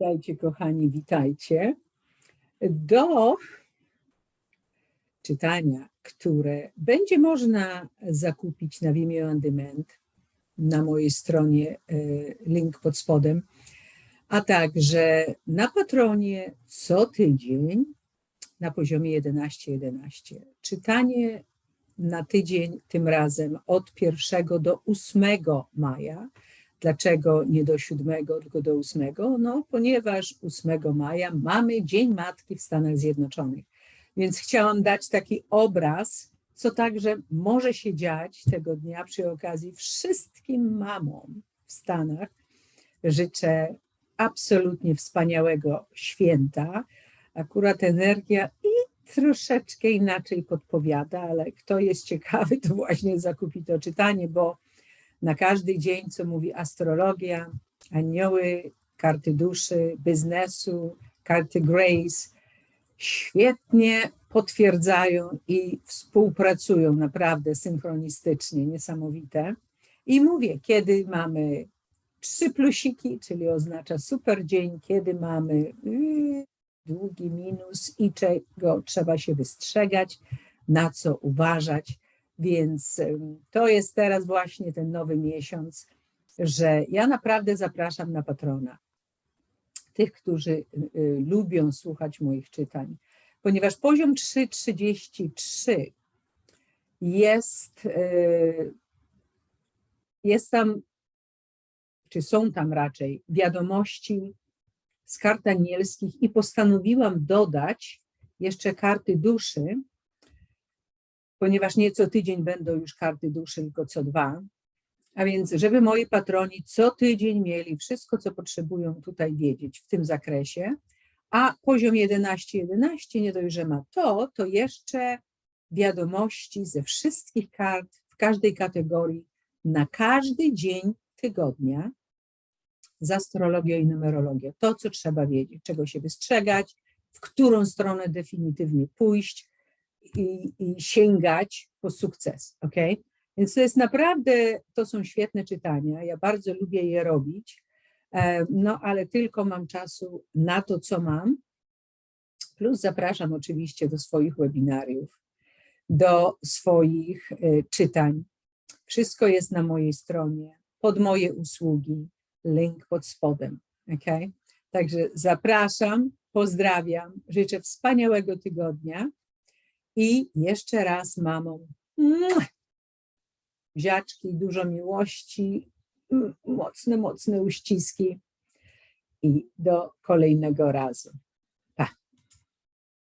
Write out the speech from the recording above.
Witajcie, kochani, witajcie. Do czytania, które będzie można zakupić na Vimeo On Demand na mojej stronie, e, link pod spodem, a także na Patronie co tydzień na poziomie 11.11. Czytanie na tydzień, tym razem od 1 do 8 maja. Dlaczego nie do 7, tylko do 8? No, ponieważ 8 maja mamy Dzień Matki w Stanach Zjednoczonych. Więc chciałam dać taki obraz, co także może się dziać tego dnia przy okazji wszystkim mamom w Stanach. Życzę absolutnie wspaniałego święta. Akurat energia i troszeczkę inaczej podpowiada, ale kto jest ciekawy, to właśnie zakupi to czytanie, bo na każdy dzień, co mówi astrologia, anioły, karty duszy, biznesu, karty Grace, świetnie potwierdzają i współpracują naprawdę synchronistycznie, niesamowite. I mówię, kiedy mamy trzy plusiki, czyli oznacza super dzień, kiedy mamy yy, długi minus i czego trzeba się wystrzegać, na co uważać. Więc to jest teraz właśnie ten nowy miesiąc, że ja naprawdę zapraszam na patrona. Tych, którzy y, y, lubią słuchać moich czytań, ponieważ poziom 3.33 jest, y, jest tam, czy są tam raczej wiadomości z kart anielskich i postanowiłam dodać jeszcze karty duszy, ponieważ nie co tydzień będą już karty duszy, tylko co dwa. A więc, żeby moi patroni co tydzień mieli wszystko, co potrzebują tutaj wiedzieć w tym zakresie, a poziom 11.11 11, nie dość, że ma to, to jeszcze wiadomości ze wszystkich kart, w każdej kategorii, na każdy dzień tygodnia z astrologią i numerologią. To, co trzeba wiedzieć, czego się wystrzegać, w którą stronę definitywnie pójść i, i sięgać po sukces, ok? Więc to jest naprawdę, to są świetne czytania, ja bardzo lubię je robić, e, no ale tylko mam czasu na to, co mam, plus zapraszam oczywiście do swoich webinariów, do swoich e, czytań. Wszystko jest na mojej stronie, pod moje usługi, link pod spodem, ok? Także zapraszam, pozdrawiam, życzę wspaniałego tygodnia i jeszcze raz mamom wziaczki, dużo miłości, mocne, mocne uściski i do kolejnego razu.